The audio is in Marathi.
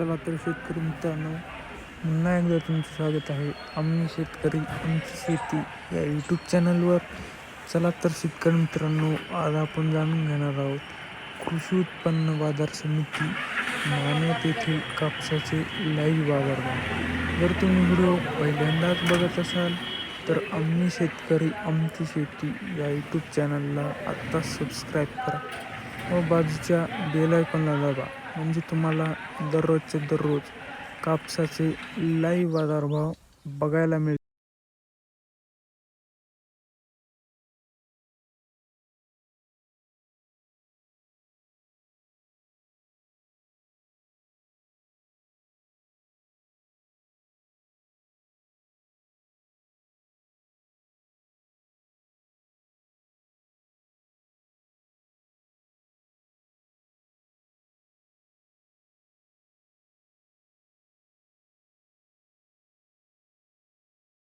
चला तर शेतकरी मित्रांनो पुन्हा एकदा तुमचं स्वागत आहे. आम्ही शेतकरी आमची शेती या यूट्यूब चॅनलवर चला तर शेतकरी मित्रांनो आज आपण जाणून घेणार आहोत कृषी उत्पन्न बाजार समिती मानवत येथील कापसाचे लाईव्ह बाजारभाव. जर तुम्ही व्हिडिओ पहिल्यांदाच बघत असाल तर आम्ही शेतकरी आमची शेती या यूट्यूब चॅनलला आत्ताच सबस्क्राईब करा व बाजूच्या बेल आयकॉनला दाबा. म्हणजे तुम्हाला दररोजचे दररोज कापसाचे लाईव्ह बाजारभाव बघायला मिळतील.